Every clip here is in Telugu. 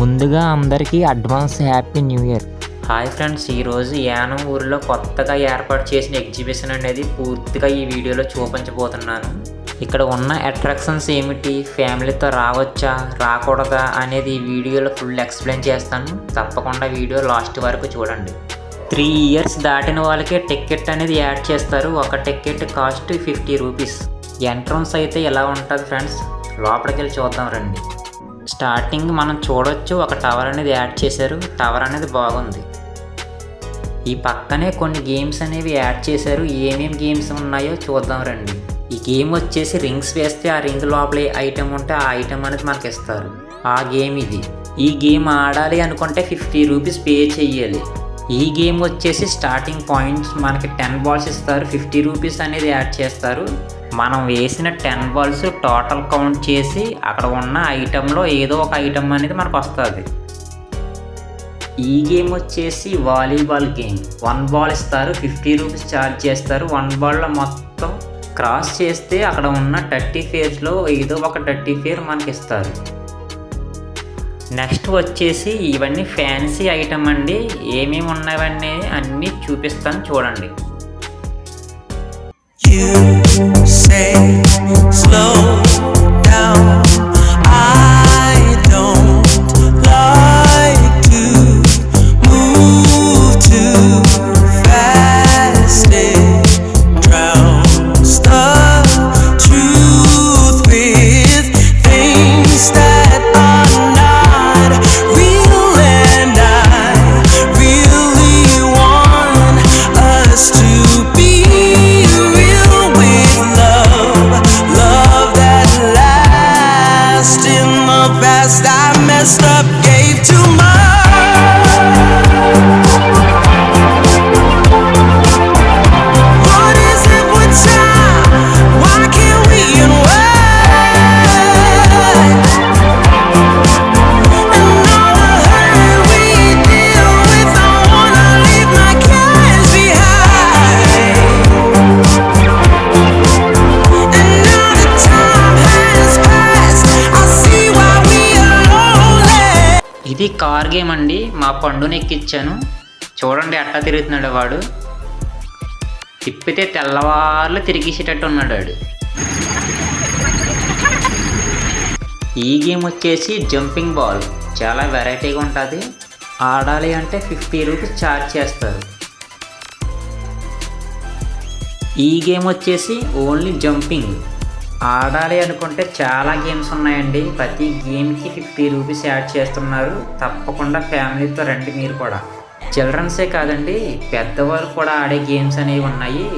ముందుగా అందరికీ advance happy new year. Hi friends ఈరోజు యానం ఊరిలో కొత్తగా ఏర్పాటు చేసిన ఎగ్జిబిషన్ అనేది పూర్తిగా ఈ వీడియోలో చూపించబోతున్నాను. ఇక్కడ ఉన్న అట్రాక్షన్స్ ఏమిటి ఫ్యామిలీతో రావచ్చా రాకూడదా అనేది ఈ వీడియోలో ఫుల్ ఎక్స్ప్లెయిన్ చేస్తాను. తప్పకుండా వీడియో లాస్ట్ వరకు చూడండి. త్రీ ఇయర్స్ దాటిన వాళ్ళకే టికెట్ అనేది యాడ్ చేస్తారు. ఒక ticket cost fifty rupees. Entrance అయితే ఎలా ఉంటుంది ఫ్రెండ్స్. లోపలికి వెళ్ళి చూద్దాం రండి. స్టార్టింగ్ మనం చూడొచ్చు ఒక టవర్ అనేది యాడ్ చేశారు. టవర్ అనేది బాగుంది. ఈ పక్కనే కొన్ని గేమ్స్ అనేవి యాడ్ చేశారు. ఏమేమి గేమ్స్ ఉన్నాయో చూద్దాం రండి. ఈ గేమ్ వచ్చేసి రింగ్స్ వేస్తే ఆ రింగ్ లోపల ఏ ఐటెం ఉంటే ఆ ఐటెం అనేది మనకి ఇస్తారు. ఆ గేమ్ ఇది. ఈ గేమ్ ఆడాలి అనుకుంటే ఫిఫ్టీ రూపీస్ పే చెయ్యాలి ఈ గేమ్ వచ్చేసి స్టార్టింగ్ పాయింట్స్ మనకి టెన్ బాల్స్ ఇస్తారు. ఫిఫ్టీ రూపీస్ అనేది యాడ్ చేస్తారు. మనం వేసిన టెన్ బాల్స్ టోటల్ కౌంట్ చేసి అక్కడ ఉన్న ఐటెంలో ఏదో ఒక ఐటెం అనేది మనకు వస్తుంది. ఈ గేమ్ వచ్చేసి వాలీబాల్ గేమ్ వన్ బాల్ ఇస్తారు ఫిఫ్టీ రూపీస్ ఛార్జ్ చేస్తారు. వన్ బాల్లో మొత్తం క్రాస్ చేస్తే అక్కడ ఉన్న థర్టీ ఫేర్స్లో ఏదో ఒక థర్టీ ఫేర్ మనకి ఇస్తారు. నెక్స్ట్ వచ్చేసి ఇవన్నీ ఫ్యాన్సీ ఐటమ్ అండి. ఏమేమి ఉన్నవన్నీ అన్నీ చూపిస్తాను చూడండి. You say slow down. ఇది కార్ గేమ్ అండి. మా పండుని ఎక్కించాను చూడండి అట్టా తిరుగుతున్నాడు వాడు. తిప్పితే తెల్లవార్లు తిరిగేసేటట్టు ఉన్నాడు వాడు. ఈ గేమ్ వచ్చేసి జంపింగ్ బాల్. చాలా వెరైటీగా ఉంటుంది. ఆడాలి అంటే ఫిఫ్టీ రూపీస్ ఛార్జ్ చేస్తారు. ఈ గేమ్ వచ్చేసి ఓన్లీ జంపింగ్. ఆడాలి అనుకుంటే చాలా గేమ్స్ ఉన్నాయండి. ప్రతి గేమ్కి ఫిఫ్టీ రూపీస్ యాడ్ చేస్తున్నారు. తప్పకుండా ఫ్యామిలీతో రండి మీరు కూడా. చిల్డ్రన్సే కాదండి పెద్దవాళ్ళు కూడా ఆడే గేమ్స్ అనేవి ఉన్నాయి.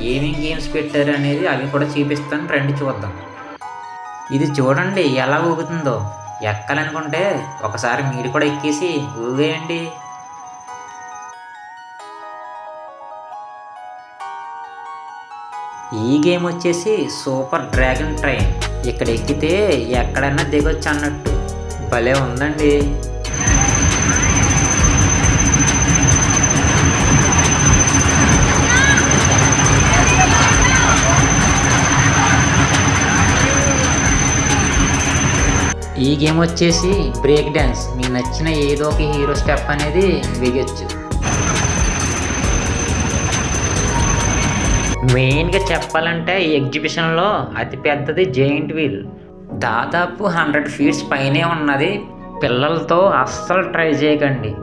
ఏమేమి గేమ్స్ పెట్టారు అనేది అవి కూడా చూపిస్తాను. రండి చూద్దాం. ఇది చూడండి ఎలా ఊగుతుందో. ఎక్కాలనుకుంటే ఒకసారి మీరు కూడా ఎక్కేసి ఊగేయండి. ఈ గేమ్ వచ్చేసి సూపర్ డ్రాగన్ ట్రైన్. ఇక్కడ ఎక్కితే ఎక్కడైనా దిగొచ్చు అన్నట్టు. భలే ఉందండి. ఈ గేమ్ వచ్చేసి బ్రేక్ డ్యాన్స్ మీకు నచ్చిన ఏదో ఒక హీరో స్టెప్ అనేది వేయచ్చు. మెయిన్గా చెప్పాలంటే ఈ ఎగ్జిబిషన్లో అతి పెద్దది వీల్. దాదాపు హండ్రెడ్ ఫీట్స్ పైనే ఉన్నది. పిల్లలతో అస్సలు ట్రై చేయకండి.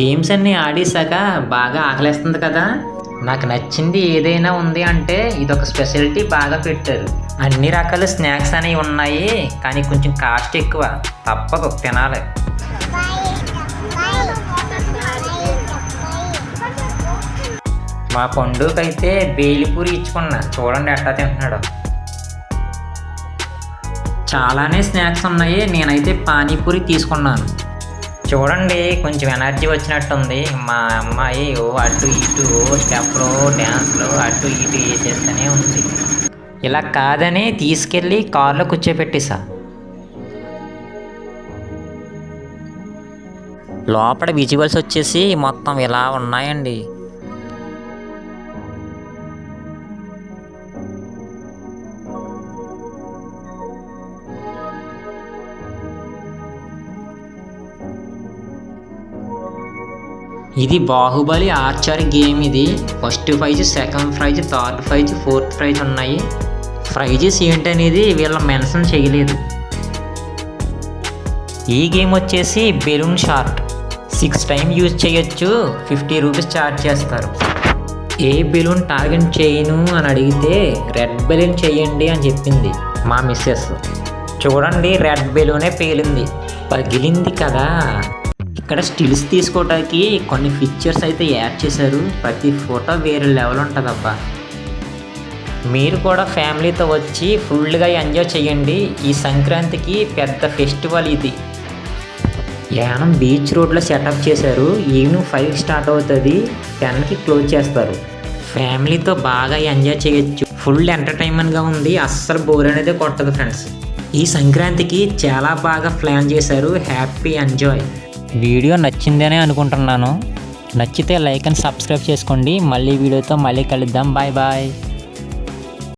గేమ్స్ అన్నీ ఆడేసాక బాగా ఆకలేస్తుంది కదా? నాకు నచ్చింది ఏదైనా ఉంది అంటే ఇది ఒక స్పెషాలిటీ బాగా పెట్టారు. అన్ని రకాల స్నాక్స్ అనేవి ఉన్నాయి కానీ కొంచెం కాస్ట్ ఎక్కువ. తప్పదు తినాలి. మా పండుకైతే బేలిపూరి ఇచ్చుకున్నా. చూడండి ఎట్టా తింటున్నాడు. చాలానే స్నాక్స్ ఉన్నాయి. నేనైతే పానీపూరి తీసుకున్నాను. చూడండి కొంచెం ఎనర్జీ వచ్చినట్టుంది. మా అమ్మాయి ఓ అటు ఇటు స్టెప్లో డ్యాన్స్లో అటు ఇటు వేసేస్తూనే ఉంది. ఇలా కాదని తీసుకెళ్ళి కార్లో కూర్చోపెట్టేసా లోపల విజువల్స్ వచ్చేసి మొత్తం ఇలా ఉన్నాయండి. ఇది బాహుబలి ఆర్చర్ గేమ్ ఇది. First prize second prize third prize fourth prize ఉన్నాయి. ప్రైజెస్ ఏంటనేది వీళ్ళ మెన్షన్ చేయలేదు. ఈ గేమ్ వచ్చేసి balloon shot. Six time use చేయొచ్చు ఫిఫ్టీ రూపీస్ ఛార్జ్ చేస్తారు. ఏ బెలూన్ టార్గెట్ చేయను అని అడిగితే రెడ్ బెలూన్ చేయండి అని చెప్పింది మా మిస్సెస్. చూడండి రెడ్ బెలూనే పేలింది. పగిలింది కదా. ఇక్కడ స్టిల్స్ తీసుకోవడానికి కొన్ని ఫీచర్స్ అయితే యాడ్ చేశారు. ప్రతి ఫోటో వేరే లెవెల్ ఉంటుందబ్బా. మీరు కూడా ఫ్యామిలీతో వచ్చి ఫుల్గా ఎంజాయ్ చేయండి. ఈ సంక్రాంతికి పెద్ద ఫెస్టివల్ ఇది. యానం బీచ్ రోడ్లో సెటప్ చేశారు. ఈవినింగ్ ఫైవ్ స్టార్ట్ అవుతుంది. టెన్కి క్లోజ్ చేస్తారు. ఫ్యామిలీతో బాగా ఎంజాయ్ చేయొచ్చు. ఫుల్ ఎంటర్టైన్మెంట్గా ఉంది. అస్సలు బోర్ అనేది కొట్టదు ఫ్రెండ్స్. ఈ సంక్రాంతికి చాలా బాగా ప్లాన్ చేశారు. Happy enjoy. వీడియో నచ్చిందనే అనుకుంటున్నాను. నచ్చితే లైక్ అండ్ సబ్స్క్రైబ్ చేసుకోండి. మళ్ళీ వీడియోతో మళ్ళీ కలుద్దాం. Bye bye.